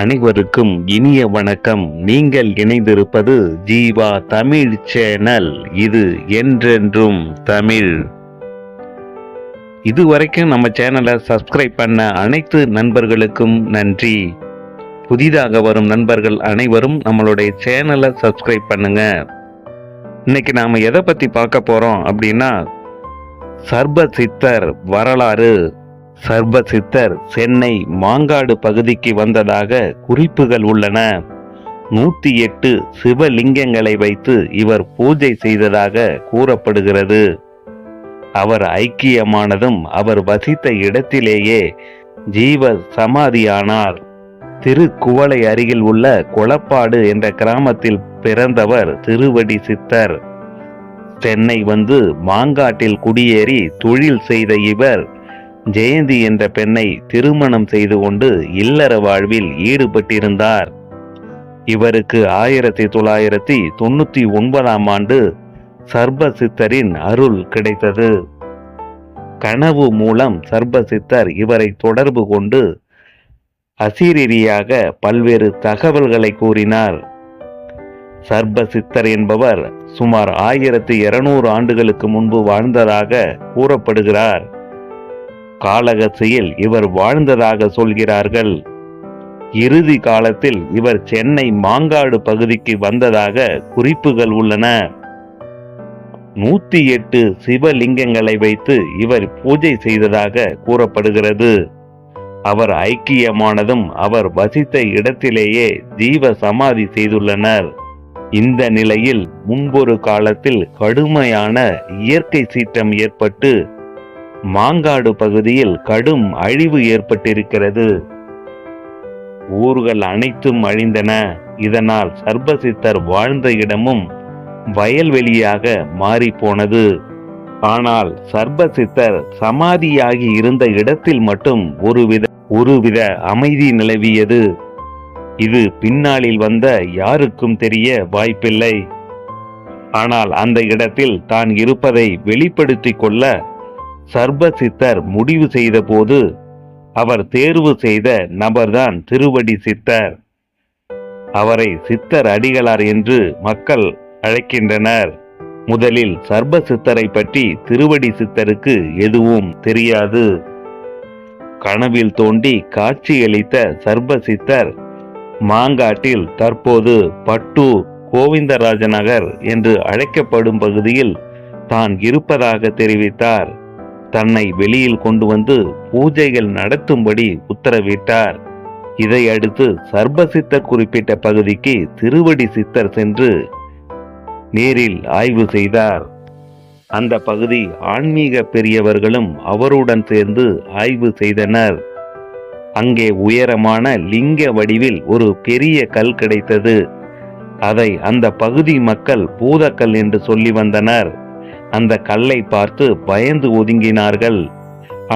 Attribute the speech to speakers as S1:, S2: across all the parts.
S1: அனைவருக்கும் இனிய வணக்கம். நீங்கள் இணைந்திருப்பது ஜீவா தமிழ் சேனல். இது என்றென்றும் தமிழ். இதுவரைக்கும் நம்ம சேனலை சப்ஸ்கிரைப் பண்ண அனைத்து நண்பர்களுக்கும் நன்றி. புதிதாக வரும் நண்பர்கள் அனைவரும் நம்மளுடைய சேனலை சப்ஸ்கிரைப் பண்ணுங்க. இன்னைக்கு நாம எதை பத்தி பார்க்க போறோம் அப்படின்னா சர்ப சித்தர் வரலாறு. சர்வ சித்தர் சென்னை மாங்காடு பகுதிக்கு வந்ததாக குறிப்புகள் உள்ளன. நூத்தி எட்டு சிவலிங்கங்களை வைத்து இவர் பூஜை செய்ததாக கூறப்படுகிறது. அவர் ஐக்கியமானதும் அவர் வசித்த இடத்திலேயே ஜீவ சமாதியானார். திருக்குவளை அருகில் உள்ள கொளப்பாடு என்ற கிராமத்தில் பிறந்தவர் திருவடி சித்தர். சென்னை வந்து மாங்காட்டில் குடியேறி தொழில் செய்த இவர் ஜெயந்தி என்ற பெண்ணை திருமணம் செய்து கொண்டு இல்லற வாழ்வில் ஈடுபட்டிருந்தார். இவருக்கு ஆயிரத்தி தொள்ளாயிரத்தி தொண்ணூத்தி ஒன்பதாம் ஆண்டு சர்ப சித்தரின் அருள் கிடைத்தது. கனவு மூலம் சர்ப சித்தர் இவரை தொடர்பு கொண்டு அசீரியாக பல்வேறு தகவல்களை கூறினார். சர்ப சித்தர் என்பவர் சுமார் ஆயிரத்தி இருநூறு ஆண்டுகளுக்கு முன்பு வாழ்ந்ததாக கூறப்படுகிறார். காலகசியில் இவர் வாழ்ந்ததாக சொல்கிறார்கள். இறுதி காலத்தில் இவர் சென்னை மாங்காடு பகுதிக்கு வந்ததாக குறிப்புகள் உள்ளன. நூத்தி எட்டு சிவலிங்கங்களை வைத்து இவர் பூஜை செய்ததாக கூறப்படுகிறது. அவர் ஐக்கியமானதும் அவர் வசித்த இடத்திலேயே ஜீவ சமாதி செய்துள்ளனர். இந்த நிலையில் முன்பொரு காலத்தில் கடுமையான இயற்கை சீற்றம் ஏற்பட்டு மாங்காடு பகுதியில் கடும் அழிவு ஏற்பட்டிருக்கிறது. ஊர்கள் அனைத்தும் அழிந்தன. இதனால் சர்பசித்தர் வாழ்ந்த இடமும் வயல்வெளியாக மாறிப்போனது. ஆனால் சர்பசித்தர் சமாதியாகி இருந்த இடத்தில் மட்டும் ஒருவித ஒருவித அமைதி நிலவியது. இது பின்னாளில் வந்த யாருக்கும் தெரிய வாய்ப்பில்லை. ஆனால் அந்த இடத்தில் தான் இருப்பதை வெளிப்படுத்திக் கொள்ள சர்ப சித்தர் முடிவு செய்தபோது அவர் தேர்வு செய்த நபர்தான் திருவடி சித்தர். அவரை சித்தர் அடிகளார் என்று மக்கள் அழைக்கின்றனர். முதலில் சர்ப சித்தரை பற்றி திருவடி சித்தருக்கு எதுவும் தெரியாது. கனவில் தோண்டி காட்சியளித்த சர்ப சித்தர் மாங்காட்டில் தற்போது பட்டு கோவிந்தராஜநகர் என்று அழைக்கப்படும் பகுதியில் தான் இருப்பதாக தெரிவித்தார். தன்னை வெளியில் கொண்டு வந்து பூஜைகள் நடத்தும்படி உத்தரவிட்டார். இதையடுத்து சர்பசித்தர் குறிப்பிட்ட பகுதிக்கு திருவடி சித்தர் சென்று நேரில் ஆய்வு செய்தார். அந்த பகுதி ஆன்மீக பெரியவர்களும் அவருடன் சேர்ந்து ஆய்வு செய்தனர். அங்கே உயரமான லிங்க வடிவில் ஒரு பெரிய கல் கிடைத்தது. அதை அந்த பகுதி மக்கள் பூதக்கல் என்று சொல்லி வந்தனர். அந்த கல்லை பார்த்து பயந்து ஒதுங்கினார்கள்.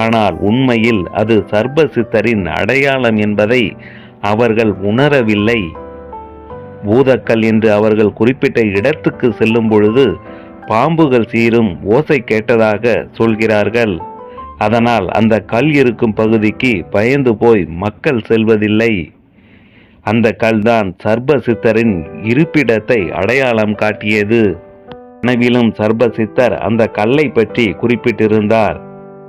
S1: ஆனால் உண்மையில் அது சர்ப சித்தரின் அடையாளம் என்பதை அவர்கள் உணரவில்லை. பூதக்கல் என்று அவர்கள் குறிப்பிட்ட இடத்துக்கு செல்லும் பொழுது பாம்புகள் சீரும் ஓசை கேட்டதாக சொல்கிறார்கள். அதனால் அந்த கல் இருக்கும் பகுதிக்கு பயந்து போய் மக்கள் செல்வதில்லை. அந்த கல்தான் சர்ப சித்தரின் இருப்பிடத்தை அடையாளம் காட்டியது. கனவிலும் சர்ப சித்தர் அந்த கல்லை பற்றி குறிப்பிட்டிருந்தார்.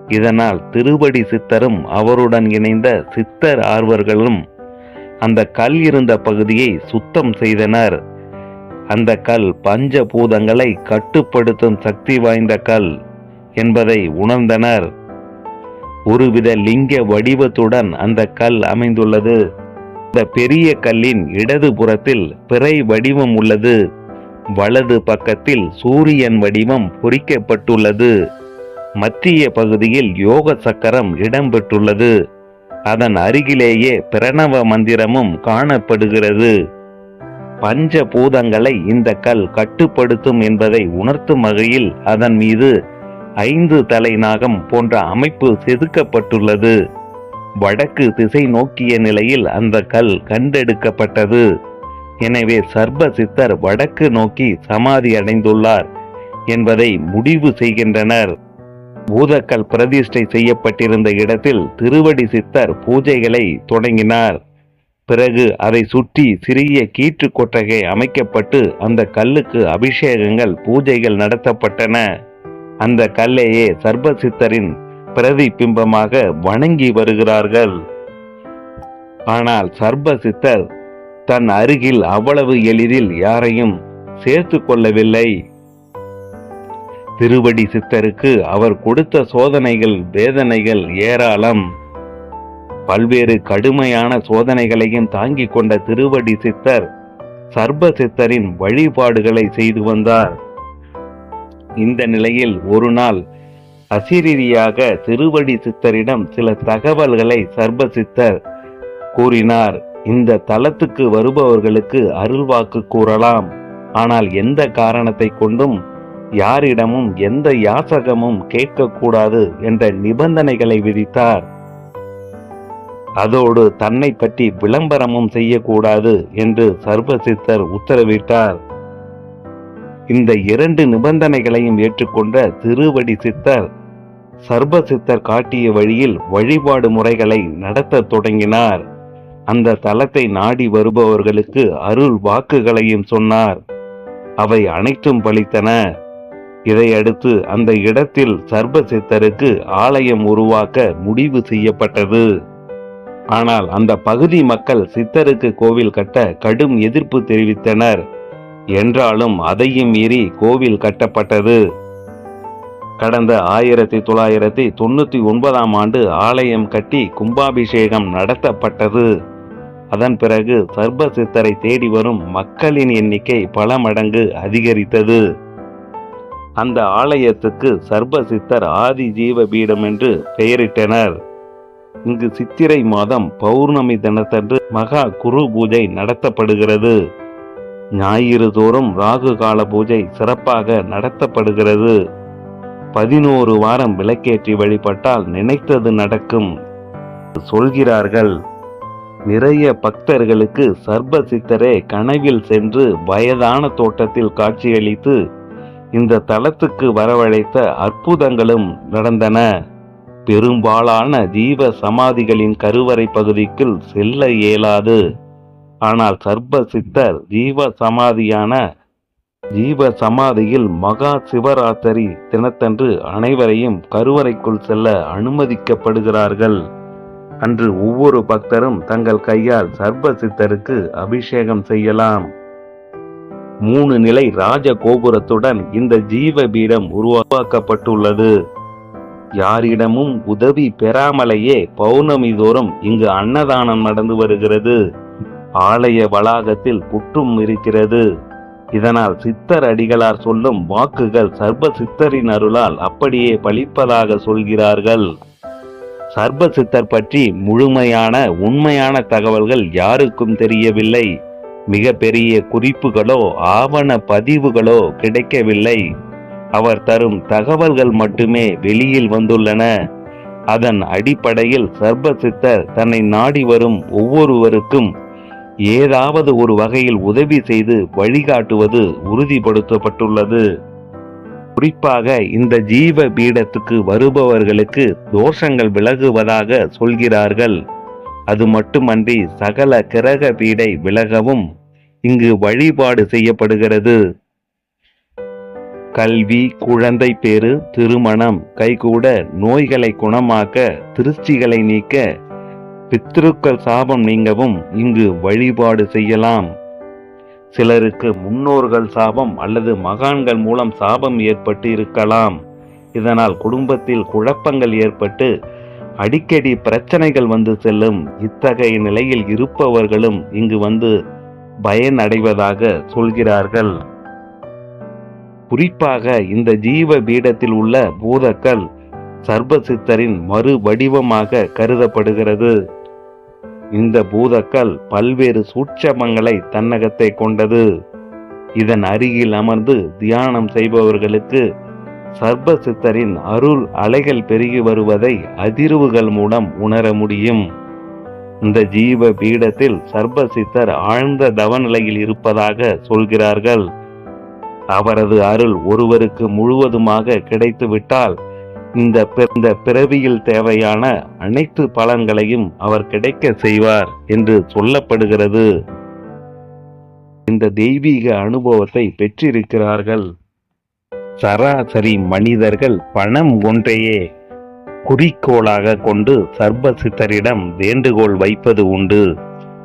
S1: இதனால் திருவடி சித்தரும் அவருடன் இணைந்த சித்தர் ஆர்வர்களும் அந்த கல் இருந்த பகுதியை சுத்தம் செய்தனர். அந்த கல் பஞ்ச பூதங்களை கட்டுப்படுத்தும் சக்தி வாய்ந்த கல் என்பதை உணர்ந்தனர். ஒருவித லிங்க வடிவத்துடன் அந்த கல் அமைந்துள்ளது. இந்த பெரிய கல்லின் இடது புறத்தில் பிறை வடிவம் உள்ளது. வலது பக்கத்தில் சூரியன் வடிவம் பொறிக்கப்பட்டுள்ளது. மத்திய பகுதியில் யோக சக்கரம் இடம்பெற்றுள்ளது. அதன் அருகிலேயே பிரணவ மந்திரமும் காணப்படுகிறது. பஞ்ச பூதங்களை இந்த கல் கட்டுப்படுத்தும் என்பதை உணர்த்தும் வகையில் அதன் மீது ஐந்து தலைநாகம் போன்ற அமைப்பு செதுக்கப்பட்டுள்ளது. வடக்கு திசை நோக்கிய நிலையில் அந்த கல் கண்டெடுக்கப்பட்டது. எனவே சர்ப சித்தர் வடக்கு நோக்கி சமாதி அடைந்துள்ளார் என்பதை முடிவு செய்கின்றனர். பூதக்கல் பிரதிஷ்டை செய்யப்பட்டிருந்த இடத்தில் திருவடி சித்தர் பூஜைகளை தொடங்கினார். பிறகு அதை சுற்றி சிறிய கீற்று கொட்டகை அமைக்கப்பட்டு அந்த கல்லுக்கு அபிஷேகங்கள் பூஜைகள் நடத்தப்பட்டன. அந்த கல்லையே சர்பசித்தரின் பிரதிபிம்பமாக வணங்கி வருகிறார்கள். ஆனால் சர்பசித்தர் தன் அருகில் அவ்வளவு எளிதில் யாரையும் சேர்த்து கொள்ளவில்லை. திருவடி சித்தருக்கு அவர் கொடுத்த சோதனைகள் வேதனைகள் ஏராளம். பல்வேறு கடுமையான சோதனைகளையும் தாங்கிக் கொண்ட திருவடி சித்தர் சர்ப சித்தரின் வழிபாடுகளை செய்து வந்தார். இந்த நிலையில் ஒரு நாள் அசிரீதியாக திருவடி சித்தரிடம் சில தகவல்களை சர்ப சித்தர் கூறினார். இந்த தலத்துக்கு வருபவர்களுக்கு அருள்வாக்கு கூறலாம். ஆனால் எந்த காரணத்தை கொண்டும் யாரிடமும் எந்த யாசகமும் கேட்கக்கூடாது என்ற நிபந்தனைகளை விதித்தார். அதோடு தன்னை பற்றி விளம்பரமும் செய்யக்கூடாது என்று சர்வசித்தர் உத்தரவிட்டார். இந்த இரண்டு நிபந்தனைகளையும் ஏற்றுக்கொண்ட திருவடி சித்தர் சர்வசித்தர் காட்டிய வழியில் வழிபாடு முறைகளை நடத்தத் தொடங்கினார். அந்த தலத்தை நாடி வருபவர்களுக்கு அருள் வாக்குகளையும் சொன்னார். அவை அனைத்தும் பலித்தன. இதையடுத்து அந்த இடத்தில் சர்வசித்தருக்கு ஆலயம் உருவாக்க முடிவு செய்யப்பட்டது. ஆனால் அந்த பகுதி மக்கள் சித்தருக்கு கோவில் கட்ட கடும் எதிர்ப்பு தெரிவித்தனர். என்றாலும் அதையும் மீறி கோவில் கட்டப்பட்டது. கடந்த ஆயிரத்தி தொள்ளாயிரத்தி தொண்ணூத்தி ஒன்பதாம் ஆண்டு ஆலயம் கட்டி கும்பாபிஷேகம் நடத்தப்பட்டது. அதன் பிறகு சர்ப சித்தரை தேடி வரும் மக்களின் எண்ணிக்கை பல மடங்கு அதிகரித்தது. அந்த ஆலயத்துக்கு சர்ப சித்தர் ஆதி ஜீவ பீடம் என்று பெயரிட்டனர். இங்கு சித்திரை மாதம் பௌர்ணமி தினத்தன்று மகா குரு பூஜை நடத்தப்படுகிறது. ஞாயிறு தோறும் ராகு கால பூஜை சிறப்பாக நடத்தப்படுகிறது. பதினோரு வாரம் விளக்கேற்றி வழிபட்டால் நினைத்தது நடக்கும். சொல்கிறார்கள் நிறைய பக்தர்களுக்கு சர்ப சித்தரே கனவில் சென்று வயதான தோட்டத்தில் காட்சியளித்து இந்த தலத்துக்கு வரவழைத்த அற்புதங்களும் நடந்தன. பெரும்பாலான ஜீவ சமாதிகளின் கருவறை பகுதிக்குள் செல்ல இயலாது. ஆனால் சர்ப சித்தர் ஜீவ சமாதியான ஜீவ சமாதியில் மகா சிவராத்திரி தினத்தன்று அனைவரையும் கருவறைக்குள் செல்ல அனுமதிக்கப்படுகிறார்கள். அன்று ஒவ்வொரு பக்தரும் தங்கள் கையால் சர்ப சித்தருக்கு அபிஷேகம் செய்யலாம். மூணு நிலை ராஜ கோபுரத்துடன் இந்த ஜீவ பீடம் உருவாக்கப்பட்டுள்ளது. யாரிடமும் உதவி பெறாமலேயே பௌர்ணமி தோறும் இங்கு அன்னதானம் நடந்து வருகிறது. ஆலய வளாகத்தில் புற்றும் இருக்கிறது. இதனால் சித்தர் அடிகளார் சொல்லும் வாக்குகள் சர்வ சித்தரின் அருளால் அப்படியே பழிப்பதாக சொல்கிறார்கள். சர்ப சித்தர் பற்றி முழுமையான உண்மையான தகவல்கள் யாருக்கும் தெரியவில்லை. மிக பெரிய குறிப்புகளோ ஆவண பதிவுகளோ கிடைக்கவில்லை. அவர் தரும் தகவல்கள் மட்டுமே வெளியில் வந்துள்ளன. அதன் அடிப்படையில் சர்ப சித்தர் தன்னை நாடி வரும் ஒவ்வொருவருக்கும் ஏதாவது ஒரு வகையில் உதவி செய்து வழிகாட்டுவது உறுதிப்படுத்தப்பட்டுள்ளது. குறிப்பாக இந்த ஜீவ பீடத்துக்கு வருபவர்களுக்கு தோஷங்கள் விலகுவதாக சொல்கிறார்கள். அது மட்டுமன்றி சகல கிரக பீடை விலகவும் இங்கு வழிபாடு செய்யப்படுகிறது. கல்வி குழந்தை பேறு திருமணம் கைகூட நோய்களை குணமாக்க திருஷ்டிகளை நீக்க பித்ருக்கள் சாபம் நீங்கவும் இங்கு வழிபாடு செய்யலாம். சிலருக்கு முன்னோர்கள் சாபம் அல்லது மகான்கள் மூலம் சாபம் ஏற்பட்டு இருக்கலாம் இதனால் குடும்பத்தில் குழப்பங்கள் ஏற்பட்டு அடிக்கடி பிரச்சனைகள் வந்து செல்லும். இத்தகைய நிலையில் இருப்பவர்களும் இங்கு வந்து பயனடைவதாக சொல்கிறார்கள். குறிப்பாக இந்த ஜீவ பீடத்தில் உள்ள பூதக்கள் சர்பசித்தரின் மறு வடிவமாக கருதப்படுகிறது. இந்த பூதக்கல் பல்வேறு சூட்சமங்களை தன்னகத்தை கொண்டது. இதன் அருகில் அமர்ந்து தியானம் செய்பவர்களுக்கு சர்பசித்தரின் அருள் அலைகள் பெருகி வருவதை அதிர்வுகள் மூலம் உணர முடியும். இந்த ஜீவ பீடத்தில் சர்பசித்தர் ஆழ்ந்த தவநிலையில் இருப்பதாக சொல்கிறார்கள். அவரது அருள் ஒருவருக்கு முழுவதுமாக கிடைத்துவிட்டால் இந்த இந்த பிறவியில் தேவையான அனைத்து பலன்களையும் அவர் கிடைக்க செய்வார் என்று சொல்லப்படுகிறது. இந்த தெய்வீக அனுபவத்தை பெற்றிருக்கிறார்கள். சராசரி மனிதர்கள் பணம் ஒன்றையே குறிக்கோளாக கொண்டு சர்பசித்தரிடம் வேண்டுகோள் வைப்பது உண்டு.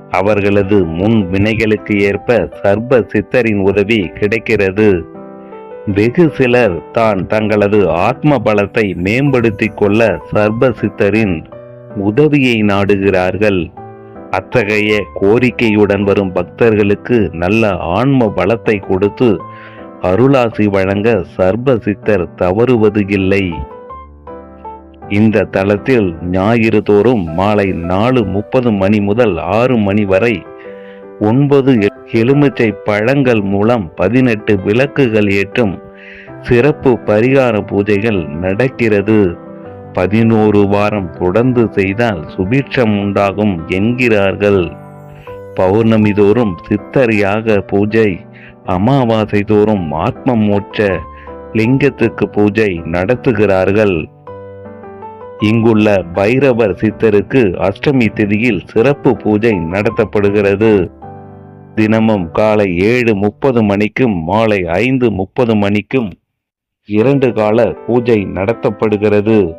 S1: அவர்களது முன் வினைகளுக்கு ஏற்ப சர்வ சித்தரின் உதவி கிடைக்கிறது. வெகு சிலர் தான் தங்களது ஆத்ம பலத்தை மேம்படுத்திக் கொள்ள சர்ப சித்தரின் உதவியை நாடுகிறார்கள். அத்தகைய கோரிக்கையுடன் வரும் பக்தர்களுக்கு நல்ல ஆன்ம பலத்தை கொடுத்து அருளாசி வழங்க சர்ப சித்தர் தவறுவது இல்லை. இந்த தளத்தில் ஞாயிறு தோறும் மாலை நாலு முப்பது மணி முதல் ஆறு மணி வரை ஒன்பது எலுமிச்சை பழங்கள் மூலம் பதினெட்டு விளக்குகள் ஏற்றும் சிறப்பு பரிகார பூஜைகள் நடக்கிறது. பதினோரு வாரம் தொடர்ந்து செய்தால் சுபீட்சம் உண்டாகும் என்கிறார்கள். பௌர்ணமி தோறும் சித்தரியாக பூஜை அமாவாசை தோறும் ஆத்ம மோட்ச லிங்கத்துக்கு பூஜை நடத்துகிறார்கள். இங்குள்ள பைரவர் சித்தருக்கு அஷ்டமி திதியில் சிறப்பு பூஜை நடத்தப்படுகிறது. தினமும் காலை ஏழு முப்பது மணிக்கும் மாலை ஐந்து முப்பது மணிக்கும் இரண்டு கால பூஜை நடத்தப்படுகிறது.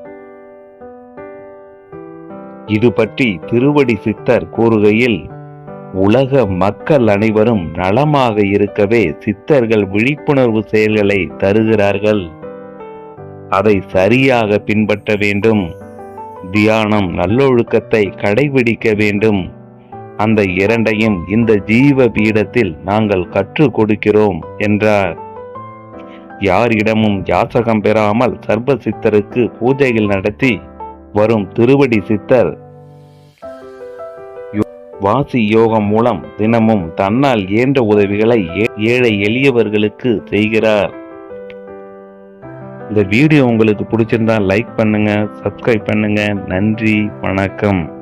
S1: இது பற்றி திருவடி சித்தர் கூறுகையில் உலக மக்கள் அனைவரும் நலமாக இருக்கவே சித்தர்கள் விழிப்புணர்வு செயல்களை தருகிறார்கள். அதை சரியாக பின்பற்ற வேண்டும். தியானம் நல்லொழுக்கத்தை கடைபிடிக்க வேண்டும். அந்த இரண்டையும் இந்த ஜீவ பீடத்தில் நாங்கள் கற்றுக் கொடுக்கிறோம் என்றார். யாரிடமும் யாசகம் பெறாமல் சர்வ சித்தருக்கு பூஜைகள் நடத்தி வரும் திருவடி சித்தர். வாசி யோகம் மூலம் தினமும் தன்னால் இயன்ற உதவிகளை ஏ- ஏழை எளியவர்களுக்கு செய்கிறார். இந்த வீடியோ உங்களுக்கு பிடிச்சிருந்தா லைக் பண்ணுங்க சப்ஸ்கிரைப் பண்ணுங்க. நன்றி வணக்கம்.